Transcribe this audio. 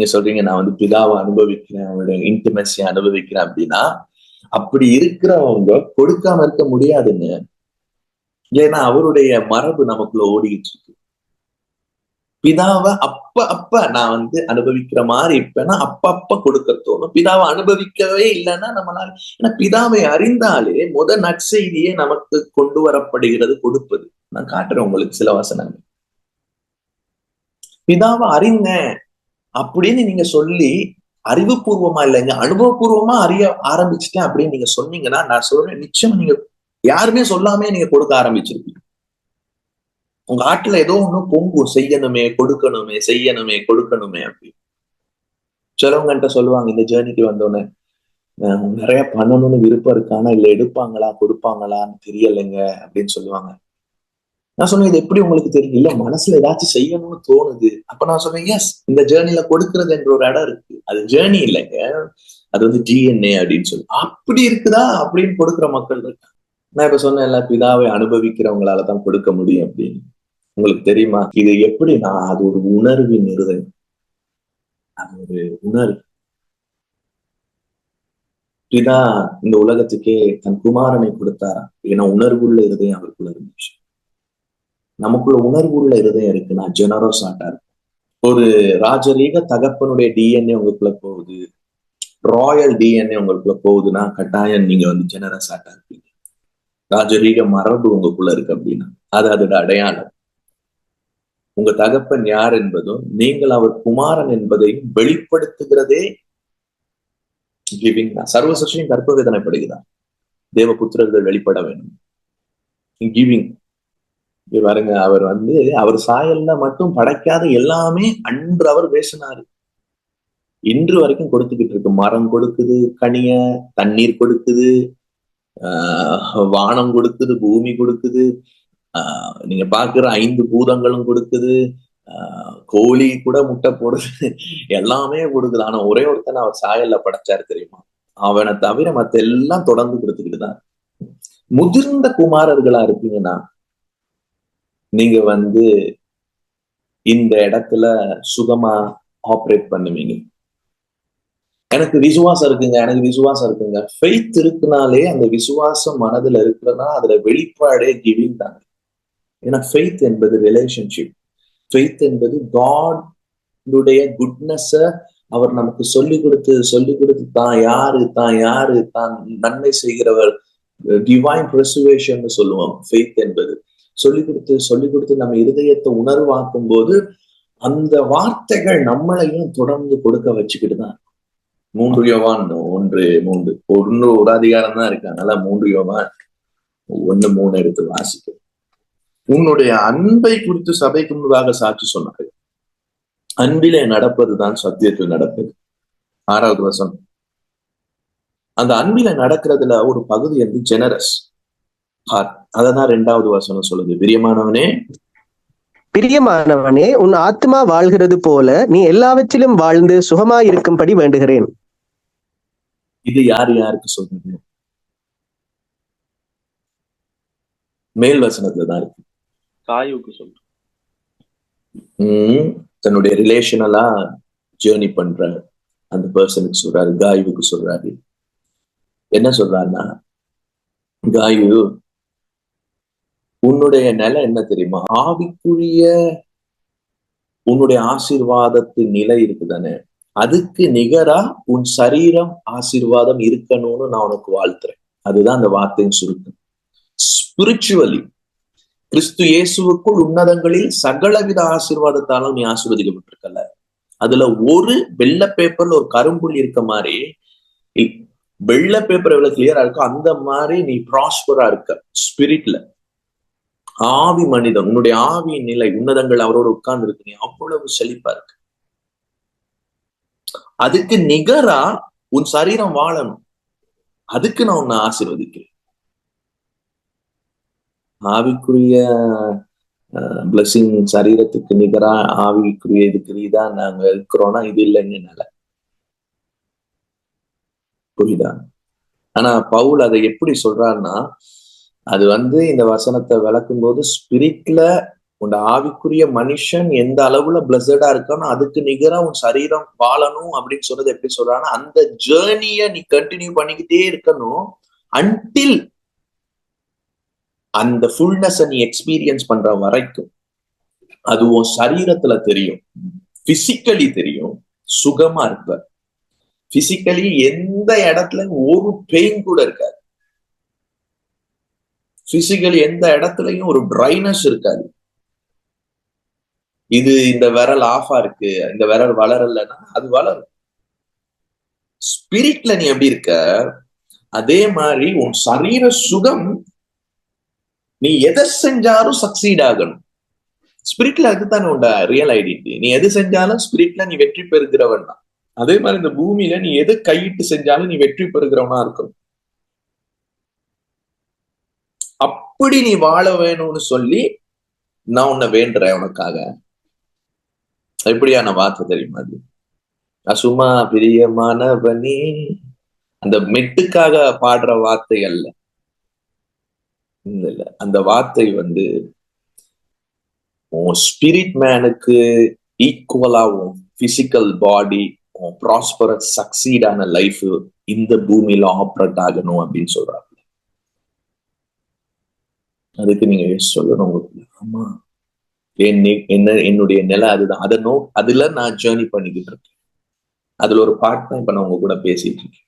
நீங்க சொல்றீங்க நான் வந்து பிதாவை அனுபவிக்கிறேன் அவனுடைய இன்டிமெசியை அனுபவிக்கிறேன் அப்படின்னா அப்படி இருக்கிறவங்க கொடுக்காம இருக்க முடியாதுன்னு ஏன்னா அவருடைய மரபு நமக்குள்ள ஓடிக்கிட்டு இருக்கு பிதாவை அப்ப அப்ப நான் வந்து அனுபவிக்கிற மாதிரி இப்பன்னா அப்ப அப்ப கொடுக்க தோணும். பிதாவை அனுபவிக்கவே இல்லைன்னா நம்மளால ஏன்னா பிதாவை அறிந்தாலே முத நற்செய்தியே நமக்கு கொண்டு வரப்படுகிறது கொடுப்பது. நான் காட்டுறேன் உங்களுக்கு சில வசனங்கள். பிதாவை அறிந்தேன். அப்படின்னு நீங்க சொல்லி அறிவுபூர்வமா இல்லைங்க அனுபவபூர்வமா அறிய ஆரம்பிச்சுட்டேன் அப்படின்னு நீங்க சொன்னீங்கன்னா நான் சொல்றேன் நிச்சயம் நீங்க யாருமே சொல்லாமே நீங்க கொடுக்க ஆரம்பிச்சிருப்பீங்க. உங்க ஆட்டுல ஏதோ ஒண்ணு பொங்கும் செய்யணுமே கொடுக்கணுமே செய்யணுமே கொடுக்கணுமே அப்படின்னு. சிலவங்கன்ட்ட சொல்லுவாங்க இந்த ஜேர்னிக்கு வந்தோடனே நிறைய பண்ணணும்னு விருப்பம் இருக்கானா இல்ல எடுப்பாங்களா கொடுப்பாங்களான்னு தெரியலைங்க அப்படின்னு சொல்லுவாங்க. நான் சொன்னேன் இது எப்படி உங்களுக்கு தெரியும்? இல்ல மனசுல ஏதாச்சும் செய்யணும்னு தோணுது. அப்ப நான் சொன்னேன் எஸ் இந்த ஜேர்னில கொடுக்கறது என்ற ஒரு இடம் இருக்கு. அது ஜேர்னி இல்லைங்க. அது வந்து டிஎன்ஏ அப்படின்னு சொல்லி. அப்படி இருக்குதா? அப்படின்னு கொடுக்குற மக்கள் இருக்காங்க. நான் இப்ப சொன்னேன் எல்லா பிதாவை அனுபவிக்கிறவங்களால தான் கொடுக்க முடியும் அப்படின்னு. உங்களுக்கு தெரியுமா? இது எப்படின்னா அது ஒரு உணர்வின் இருதயம் அது ஒரு உணர்வு. பிதா இந்த உலகத்துக்கே தன் குமாரனை கொடுத்தாரா? ஏன்னா உணர்வுள்ள இருதயம் அவருக்குள்ள இருந்துச்சு. நமக்குள்ள உணர்வு உள்ள இருதயம் இருக்குன்னா ஜெனரஸ் ஆட்டா இருக்கும் ஒரு ராஜரீக தகப்பனுடைய டிஎன்ஏ உங்களுக்குள்ள போகுது. ராயல் டிஎன்ஏ உங்களுக்குள்ள போகுதுன்னா கட்டாயம் நீங்க வந்து ஜெனரஸ் ஆட்டா இருப்பீங்க. ராஜரீக மரபு உங்களுக்குள்ள இருக்கு அப்படின்னா அது அதோட அடையாளம். உங்க தகப்பன் யார் என்பதும் நீங்கள் அவர் குமாரன் என்பதையும் வெளிப்படுத்துகிறதே கிவிங் தான். சர்வசக்தியும் கற்ப வேதனைப்படுகிறார் தேவ தேவபுத்திரர்கள் வெளிப்பட வேண்டும். கிவிங் பாருங்க அவர் வந்து அவர் சாயல்ல மட்டும் படைக்காத எல்லாமே அன்று அவர் பேசினாரு. இன்று வரைக்கும் கொடுத்துக்கிட்டு இருக்கு. மரம் கொடுக்குது கனிய தண்ணீர் கொடுக்குது ஆஹ் வானம் கொடுக்குது பூமி கொடுக்குது ஆஹ் நீங்க பாக்குற ஐந்து பூதங்களும் கொடுக்குது ஆஹ் கோழி கூட முட்டை போடுது எல்லாமே கொடுக்குது. ஆனா ஒரே ஒருத்தன் அவர் சாயல்ல படைச்சாரு தெரியுமா? அவனை தவிர மத்த எல்லாம் தொடர்ந்து கொடுத்துக்கிட்டு தான். முதிர்ந்த குமாரர்களா இருப்பீங்கன்னா நீங்க வந்து இந்த இடத்துல சுகமா ஆப்ரேட் பண்ணுவீங்க. எனக்கு விசுவாசம் இருக்குங்க எனக்கு விசுவாசம் இருக்குங்க. ஃபெய்த் இருக்குனாலே அந்த விசுவாசம் மனதுல இருக்கிறனா அதுல வெளிப்பாடே கிவிங் தாங்க ஏன்னா ஃபெய்த் என்பது ரிலேஷன்ஷிப் ஃபெய்த் என்பது காடுடைய குட்னஸ அவர் நமக்கு சொல்லி கொடுத்து சொல்லி கொடுத்து தான் யாரு தான் யாரு தான் நன்மை செய்கிறவர் டிவைன் ப்ரெசுவேஷன் சொல்லுவோம். ஃபெய்த் என்பது. சொல்லி கொடுத்து சொல்லி கொடுத்து நம்ம இருதயத்தை உணர்வாக்கும் போது அந்த வார்த்தைகள் நம்மளையும் தொடர்ந்து கொடுக்க வச்சுக்கிட்டு தான் மூன்று யோவான் ஒன்று மூன்று. ஒன்று ஒரு அதிகாரம் தான் இருக்கு. அதனால மூன்று யோவான் ஒண்ணு மூணு எடுத்து வாசிக்கும் உன்னுடைய அன்பை குறித்து சபைக்கு முன்பாக சாட்சி சொன்னார்கள். அன்பிலே நடப்பதுதான் சத்தியத்தில் நடப்பது. ஆறாவது வசனம். அந்த அன்பில நடக்கிறதுல ஒரு பகுதி வந்து ஜெனரஸ். அததான் ரெண்டாவது வசனம் சொல்லுது. பிரியமானவனே பிரியமானவனே உன் ஆத்மா வாழ்கிறது போல நீ எல்லாவற்றிலும் வாழ்ந்து சுகமாய் இருக்கும்படி வேண்டுகிறேன். இது யார் யாருக்கு சொல்றது? மேல் வசனத்துலதான் இருக்கு. காயுக்கு சொல்றேன் உம் தன்னுடைய ரிலேஷனலா ஜேர்னி பண்ற அந்த பர்சனுக்கு சொல்றாரு. காயுவுக்கு சொல்றாரு. என்ன சொல்றாருன்னா காயு உன்னுடைய நிலை என்ன தெரியுமா? ஆவிக்குரிய உன்னுடைய ஆசீர்வாதத்தின் நிலை இருக்குதானே? அதுக்கு நிகரா உன் சரீரம் ஆசீர்வாதம் இருக்கணும்னு நான் உனக்கு வாழ்த்துறேன். அதுதான் அந்த வார்த்தையின் சுருக்கம். ஸ்பிரிச்சுவலி கிறிஸ்து இயேசுவுக்குள் உன்னதங்களில் சகலவித ஆசீர்வாதத்தாலும் நீ ஆசீர்வதிக்கப்பட்டிருக்கல அதுல ஒரு வெள்ளை பேப்பர்ல ஒரு கரும்புள் இருக்க மாதிரி வெள்ளை பேப்பர் எவ்வளவு கிளியரா இருக்கோ அந்த மாதிரி நீ ப்ராஸ்பரா இருக்க. ஸ்பிரிட்ல ஆவி மனிதன் உன்னுடைய ஆவியின் நிலை உன்னதங்கள் அவரோட உட்கார்ந்து இருக்கு நீ அவ்வளவு செழிப்பா இருக்கு. அதுக்கு நிகரா உன் சரீரம் வாழணும். அதுக்கு நான் உன்னை ஆசிர்வதிக்கிறேன். ஆவிக்குரிய பிளஸிங் சரீரத்துக்கு நிகரா ஆவிக்குரிய இதுக்கு ரீதா நாங்க இருக்கிறோம்னா இது இல்லைன்னு நிலை புரியுதா? ஆனா பவுல் அதை எப்படி சொல்றாருன்னா அது வந்து இந்த வசனத்தை விளக்கும் போது ஸ்பிரிட்ல உன் ஆவிக்குரிய மனுஷன் எந்த அளவுல பிளஸடா இருக்கானோ அதுக்கு நிகரா உன் சரீரம் வாழணும் அப்படின்னு சொல்றது எப்படி சொல்றான்னா அந்த ஜேர்னிய நீ கண்டினியூ பண்ணிக்கிட்டே இருக்கணும் அன்டில் அந்த ஃபுல்னஸ் நீ எக்ஸ்பீரியன்ஸ் பண்ற வரைக்கும். அது உன் சரீரத்துல தெரியும். பிசிக்கலி தெரியும். சுகமா இருப்ப. பிசிக்கலி எந்த இடத்துல ஒரு பெயின் கூட இருக்காது. பிசிக்கலி எந்த இடத்துலயும் ஒரு ட்ரைனஸ் இருக்காது. இது இந்த விரல் ஆஃபா இருக்கு இந்த விரல் வளரலன்னா அது வளரும். ஸ்பிரிட்ல நீ எப்படி இருக்க அதே மாதிரி உன் சரீர சுகம் நீ எதை செஞ்சாலும் சக்சீட் ஆகணும். ஸ்பிரிட்ல அதுதானே உண்ட ரியல் ஐடென்டி நீ எது செஞ்சாலும் ஸ்பிரிட்ல நீ வெற்றி பெறுகிறவன் தான். அதே மாதிரி இந்த பூமியில நீ எது கையிட்டு செஞ்சாலும் நீ வெற்றி பெறுகிறவனா இருக்கணும். அப்படி நீ வாழ வேணும்னு சொல்லி நான் உன்னை வேண்டுறேன் உனக்காக. எப்படியான வார்த்தை தெரியுமா அது? அசுமா பிரியமானவனே. அந்த மெட்டுக்காக பாடுற வார்த்தை அல்ல. இல்ல அந்த வார்த்தை வந்து உன் ஸ்பிரிட் மேனுக்கு ஈக்குவலா உன் பிசிக்கல் பாடி உன் ப்ராஸ்பரஸ் சக்சீடான லைஃப் இந்த பூமியில ஆப்ரேட் ஆகணும் அப்படின்னு சொல்றாங்க. அதுக்கு நீங்க சொல்லணும் உங்களுக்கு? ஆமா. என் என்ன என்னுடைய நிலை அதுதான். அதை நோ அதுல நான் ஜேர்னி பண்ணிக்கிட்டு இருக்கேன். அதுல ஒரு பார்ட் தான் இப்ப நான் உங்க கூட பேசிட்டு இருக்கேன்.